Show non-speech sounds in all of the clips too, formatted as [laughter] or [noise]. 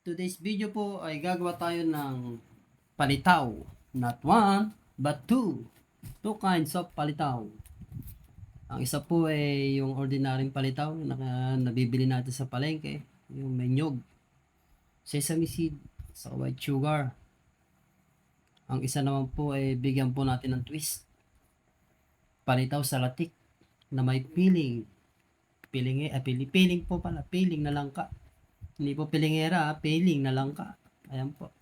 Today's video po ay gagawa tayo ng palitaw. Not one, but two. Two kinds of palitaw. Ang isa po ay yung ordinaryong palitaw na nabibili natin sa palengke. Yung may nyog, sesame seed, sa white sugar. Ang isa naman po ay bigyan po natin ng twist. Palitaw sa latik na may peeling. Peeling eh, ah, pili, peeling po pala, peeling na langka. Hindi po pilingera, ah, peeling na langka. Ayan po.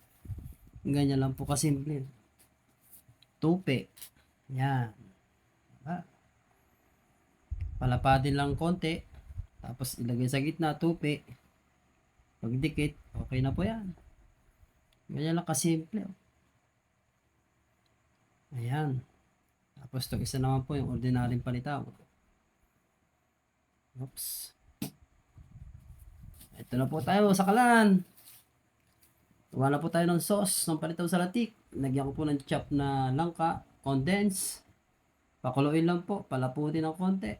Ganyan lang po kasimple. Tupi. Yan. Diba? Palapadin lang konti. Tapos ilagay sa gitna, tupi. Pagdikit, okay na po yan. Ganyan lang kasimple. oh. Ayan. Tapos itong isa naman po yung ordinaryong palitaw. Oops. Ito na po tayo sa kalan. Tuwa po tayo ng sauce ng palitaw sa latik. Lagyan ko po ng chop na langka, condense. Pakuluin lang po, palaputin ng konti.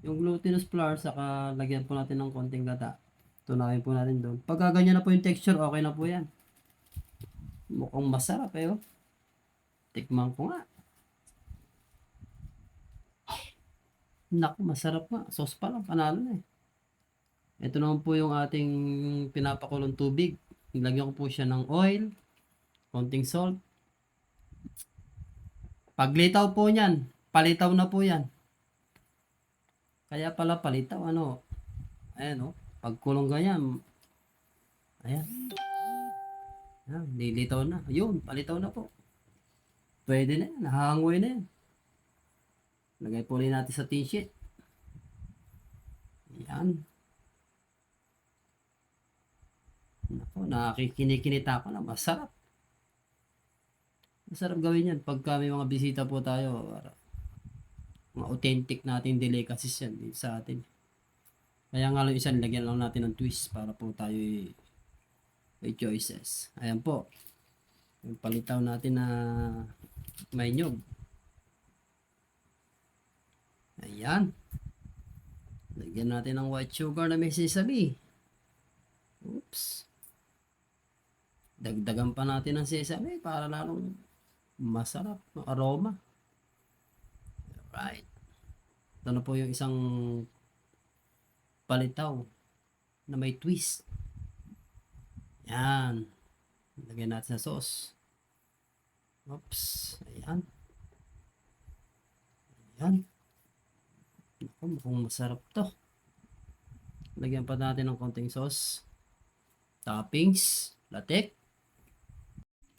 Yung glutinous flour, saka lagyan po natin ng konting gata. Tunakin po natin doon. Pag ganyan na po yung texture, okay na po yan. Mukhang masarap eh oh. Tikman ko nga. Naku, masarap nga. Sauce pa lang, panalo na eh. Ito naman po yung ating pinapakulong tubig. Nilagyan ko po siya ng oil, konting salt. Paglitaw po niyan, palitaw na po yan. Kaya pala palitaw, ano, ayan o, pagkulong ganyan, ayan. Ayan, lilitaw na. Yun, palitaw na po. Pwede na yan, nahangoy na yan. Lagay po rin natin sa tin sheet. Ayan. Ako, nakikinikinita ko na masarap. Masarap gawin yan pagka may mga bisita po tayo. Para mga authentic natin delicacies yan din sa atin. Kaya nga lang isa lagyan lang natin ng twist para po tayo may choices. Ayan po. Yung palitaw natin na may nyog. Ayan. Lagyan natin ng white sugar na may sesame. Oops. Dagdagan pa natin ng sesame para lalong masarap ang aroma. Alright. Ito na po yung isang palitaw na may twist. Yan. Lagyan natin sa sauce. Oops. Ayan. Ayan. Ako, mukhang masarap to. Lagyan pa natin ng konting sauce. Toppings. Latik.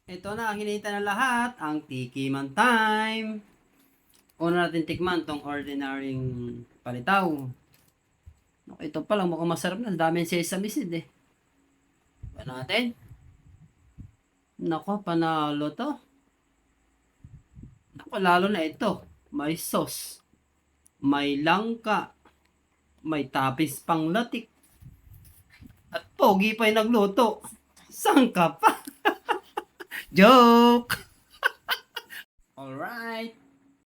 Ito na, hinihintay na lahat. Ang tikiman time. Una natin tikman tong ordinaryong palitaw. Ito pa lang mukhang masarap na. Ang daming sesame seed eh. Pa natin. Nako, panalo to. Nako, lalo na ito. May sauce. May langka. May tapis pang latik. At pogi pa yung nagluto. Saan ka pa? Joke! [laughs] Alright.